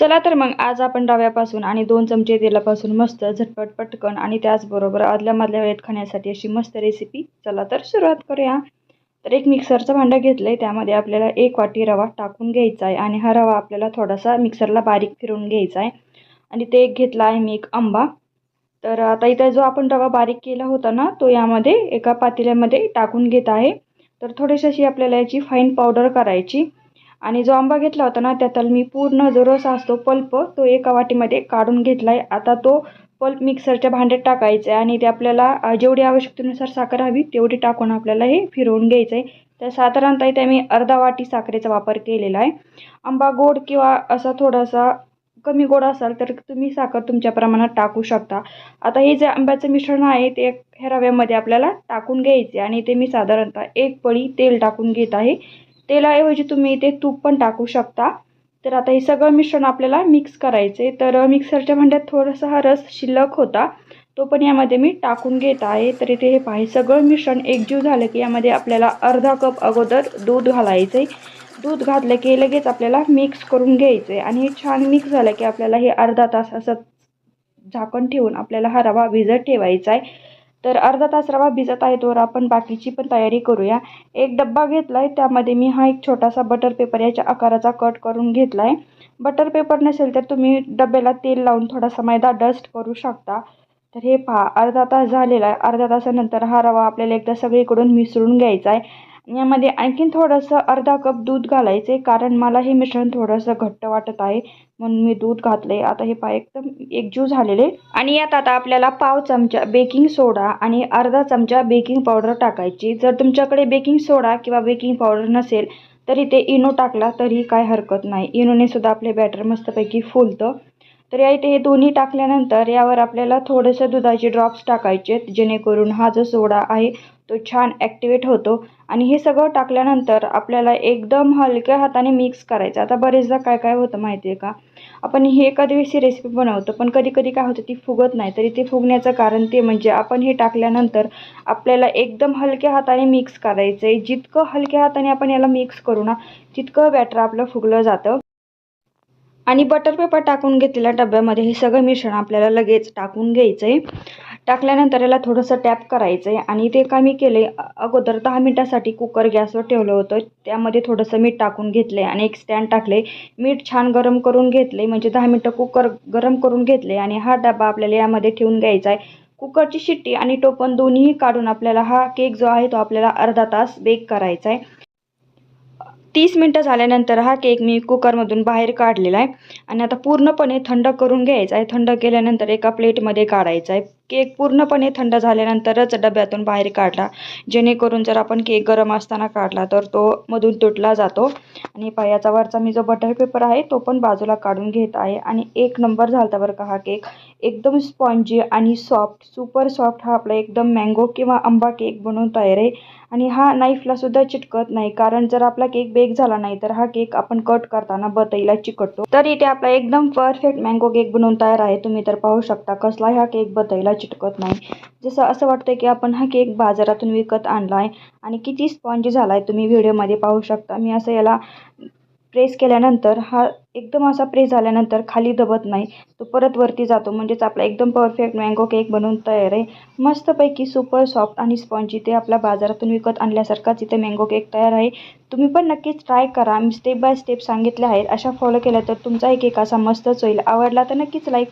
चला तर मग आज आपण रव्यापासून आणि दोन चमचे तेलापासून मस्त झटपट पटकन आणि त्याचबरोबर आदल्यामधल्या वेळेत खाण्यासाठी अशी मस्त रेसिपी चला तर सुरुवात करूया. तर एक मिक्सरचं भांडं घेतलं आहे त्यामध्ये आपल्याला एक वाटी रवा टाकून घ्यायचा आहे आणि हा रवा आपल्याला थोडासा मिक्सरला बारीक फिरून घ्यायचा आहे. आणि ते एक घेतला आहे मी एक आंबा. तर आता इथं जो आपण रवा बारीक केला होता ना तो यामध्ये एका पातेल्यामध्ये टाकून घेत आहे. तर थोडीशी अशी आपल्याला याची फाईन पावडर करायची. आणि जो आंबा घेतला होता ना त्यात मी पूर्ण जो रस असतो पल्प तो एका वाटीमध्ये काढून घेतला आहे आता तो पल्प मिक्सरच्या भांड्यात टाकायचा आहे आणि ते आपल्याला जेवढी आवश्यकतेनुसार साखर हवी तेवढी टाकून आपल्याला हे फिरवून घ्यायचं आहे तर साधारणतः इथे मी अर्धा वाटी साखरेचा वापर केलेला आहे आंबा गोड किंवा असा थोडासा कमी गोड असाल तर तुम्ही साखर तुमच्या प्रमाणात टाकू शकता. आता हे जे आंब्याचं मिश्रण आहे ते ह्या रव्यामध्ये आपल्याला टाकून घ्यायचे आणि ते मी साधारणतः एक पळी तेल टाकून घेत आहे. तेलाऐवजी तुम्ही इथे तूप पण टाकू शकता. तर आता हे सगळं मिश्रण आपल्याला मिक्स करायचं आहे तर मिक्सरच्या भांड्यात थोडासा हा रस शिल्लक होता. तो पण यामध्ये मी टाकून घेत आहे. तर इथे हे पाहिजे सगळं मिश्रण एकजीव झालं की यामध्ये आपल्याला अर्धा कप अगोदर दूध घालायचं आहे दूध घातलं की लगेच आपल्याला मिक्स करून घ्यायचं आहे आणि हे छान मिक्स झालं की आपल्याला हे अर्धा तास असं झाकण ठेवून आपल्याला हा रवा भिजत ठेवायचा आहे तर अर्धा तास रवा भिजत आहे तोवर आपण बाकीची पण तयारी करूया. एक डब्बा घेतला आहे त्यामध्ये मी हा एक छोटासा बटर पेपर याच्या आकाराचा कट करून घेतला आहे बटर पेपर नसेल तर तुम्ही डब्याला तेल लावून थोडासा मैदा डस्ट करू शकता. तर हे पहा अर्धा तास झालेला आहे. अर्धा तासानंतर हा रवा आपल्याला एकदा सगळीकडून मिसळून घ्यायचा आहे. यामध्ये आणखीन थोडंसं अर्धा कप दूध घालायचं आहे कारण मला हे मिश्रण थोडंसं घट्ट वाटत आहे म्हणून मी दूध घातलं आहे आता हे पाय एकदम एकजीव झालेले. आणि यात आता आपल्याला पाव चमचा बेकिंग सोडा आणि अर्धा चमचा बेकिंग पावडर टाकायची. जर तुमच्याकडे बेकिंग सोडा किंवा बेकिंग पावडर नसेल तरी ते इनो टाकला तरी काय हरकत नाही. इनोने सुद्धा आपले बॅटर मस्तपैकी फुलतं. तर या इथे हे दोन्ही टाकल्यानंतर यावर आपल्याला थोडंसं दुधाचे ड्रॉप्स टाकायचे आहेत जेणेकरून हा जो सोडा आहे तो छान ॲक्टिवेट होतो. आणि हे सगळं टाकल्यानंतर आपल्याला एकदम हलक्या हाताने मिक्स करायचं. आता बरेचदा काय काय होतं माहिती आहे का? आपण हे कधीशी रेसिपी बनवतो पण कधी कधी काय होतं ती फुगत नाही. तरी ते फुगण्याचं कारण ते म्हणजे आपण हे टाकल्यानंतर आपल्याला एकदम हलक्या हाताने मिक्स करायचं आहे जितकं हलक्या हाताने आपण याला मिक्स करू ना तितकं बॅटर आपलं फुगलं जातं. आणि बटर पेपर टाकून घेतलेल्या डब्यामध्ये हे सगळं मिश्रण आपल्याला लगेच टाकून घ्यायचं आहे टाकल्यानंतर याला थोडंसं टॅप करायचं आहे आणि ते का मी केले अगोदर दहा मिनटासाठी कुकर गॅसवर ठेवलं होतं. त्यामध्ये थोडंसं मीठ टाकून घेतले आणि एक स्टँड टाकले मीठ छान गरम करून घेतले म्हणजे दहा मिनटं कुकर गरम करून घेतले आणि हा डबा आपल्याला यामध्ये ठेवून घ्यायचा आहे कुकरची शिट्टी आणि टोपण दोन्हीही काढून आपल्याला हा केक जो आहे तो आपल्याला अर्धा तास बेक करायचा आहे तीस मिनटं झाल्यानंतर हा केक मी कुकरमधून बाहेर काढलेला आहे. आणि आता पूर्णपणे थंड करून घ्यायचा आहे. थंड केल्यानंतर एका प्लेटमध्ये काढायचा आहे. केक पूर्णपणे थंड झाल्यानंतरच डब्यातून बाहेर काढला जेणेकरून जर आपण केक गरम असताना काढला तर तो मधून तुटला जातो. आणि पायाचा वरचा मी जो बटर पेपर आहे तो पण बाजूला काढून घेत आहे. आणि एक नंबर झाला बरं का हा केक. एकदम स्पॉन्जी आणि सॉफ्ट सुपर सॉफ्ट हा आपला एकदम मँगो किंवा आंबा केक बनवून तयार आहे. आणि हा नाईफलासुद्धा चिटकत नाही कारण जर आपला केक बेक झाला नाही तर हा केक आपण कट करताना बतईला चिकटतो. तर इथे आपला एकदम परफेक्ट मँगो केक बनवून तयार आहे. तुम्ही तर पाहू शकता कसला हा केक बतईला चिटकत नाही. जसं असं वाटतं की आपण हा केक बाजारातून विकत आणला आहे आणि किती स्पॉन्जी झाला आहे तुम्ही व्हिडिओमध्ये पाहू शकता. मी असं याला प्रेस केल्यानंतर हा एकदम असा प्रेस झाल्यानंतर खाली दबत नाही. तो परत वरती जातो. म्हणजेच आपला एकदम परफेक्ट मँगो केक बनवून तयार आहे. मस्तपैकी सुपर सॉफ्ट आणि स्पॉन्जी ते आपल्या बाजारातून विकत आणल्यासारखाच इथे मँगो केक तयार आहे. तुम्ही पण नक्कीच ट्राय करा. मी स्टेप बाय स्टेप सांगितले आहेत. अशा फॉलो केल्या तर तुमचाही केक असा मस्तच होईल. आवडला तर नक्कीच लाईक